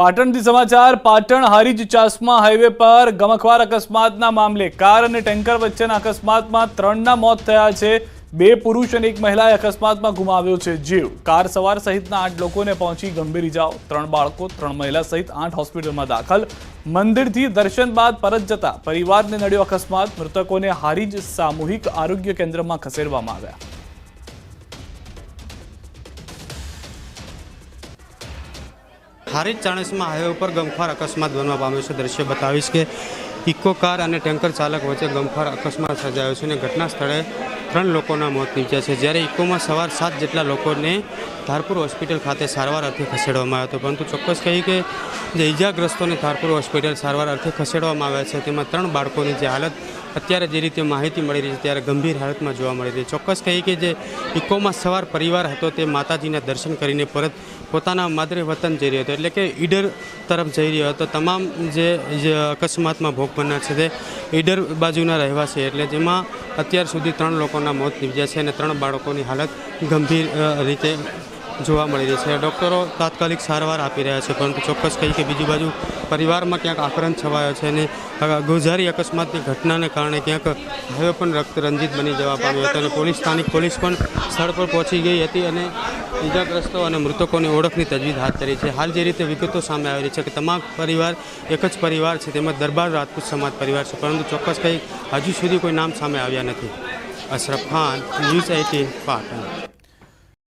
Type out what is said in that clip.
પાટણથી સમાચાર, પાટણ હારીજ ચાસમા હાઈવે પર ગમખવાર અકસ્માતના મામલે કાર અને ટેન્કર વચ્ચેના અકસ્માતમાં ત્રણના મોત થયા છે. બે પુરુષ અને એક મહિલાએ અકસ્માતમાં ગુમાવ્યો છે જીવ. કાર સવાર સહિતના આઠ લોકોને પહોંચી ગંભીર ઇજાઓ. ત્રણ બાળકો, ત્રણ મહિલા સહિત આઠ હોસ્પિટલમાં દાખલ. મંદિરથી દર્શન બાદ પરત જતા પરિવારને નડ્યો અકસ્માત. મૃતકોને હારીજ સામૂહિક આરોગ્ય કેન્દ્રમાં ખસેડવામાં આવ્યા. હારીજ ચાણસમાં હાઈવે ઉપર ગમખાર અકસ્માત બનવા પામ્યો છે. દ્રશ્ય બતાવીશ કે ઇકો કાર અને ટેન્કર ચાલક વચ્ચે ગમખાર અકસ્માત સર્જાયો છે અને ઘટના સ્થળે ત્રણ લોકોના મોત નીપજ્યા છે. જ્યારે ઇકોમાં સવાર સાત જેટલા લોકોને ધારપુર હોસ્પિટલ ખાતે સારવાર અર્થે ખસેડવામાં આવ્યો હતો. પરંતુ ચોક્કસ કહી કે જે ઇજાગ્રસ્તોને ધારપુર હોસ્પિટલ સારવાર અર્થે ખસેડવામાં આવ્યા છે. તેમાં ત્રણ બાળકોની જે હાલત અત્યારે જે રીતે માહિતી મળી રહી છે, ત્યારે ગંભીર હાલતમાં જોવા મળી રહી છે. ચોક્કસ કહી કે જે ઇકોમાં સવાર પરિવાર હતો, તે માતાજીના દર્શન કરીને પરત પોતાના માદરે વતન જઈ રહ્યો હતો. એટલે કે ઈડર તરફ જઈ રહ્યો હતો. તમામ જે અકસ્માતમાં ભોગ બનનાર છે તે ઈડર બાજુના રહેવાસી એટલે જેમાં અત્યાર સુધી ત્રણ લોકોના મોત નીપજ્યા છે અને ત્રણ બાળકોની હાલત ગંભીર રીતે જોવા મળી રહી છે. ડૉક્ટરો તાત્કાલિક સારવાર આપી રહ્યા છે, પરંતુ ચોક્કસ કહી કે બીજી બાજુ પરિવારમાં ક્યાંક આક્રંત છવાયો છે અને ગુજારી અકસ્માતની ઘટનાને કારણે ક્યાંક હવે પણ રક્ત રંજિત બની જવા પામ્યો હતો અને પોલીસ સ્થાનિક પોલીસ પણ સ્થળ પર પહોંચી ગઈ હતી અને ઇજાગ્રસ્તો અને મૃતકોની ઓળખની તજવીજ હાથ ધરી છે. હાલ જે રીતે વિગતો સામે આવી રહી છે કે તમામ પરિવાર, એક જ પરિવાર છે તેમાં દરબાર રાજપૂત સમાજ પરિવાર છે, પરંતુ ચોક્કસ કંઈ હજુ સુધી કોઈ નામ સામે આવ્યા નથી. Ashraf Khan, news eighteen Patan.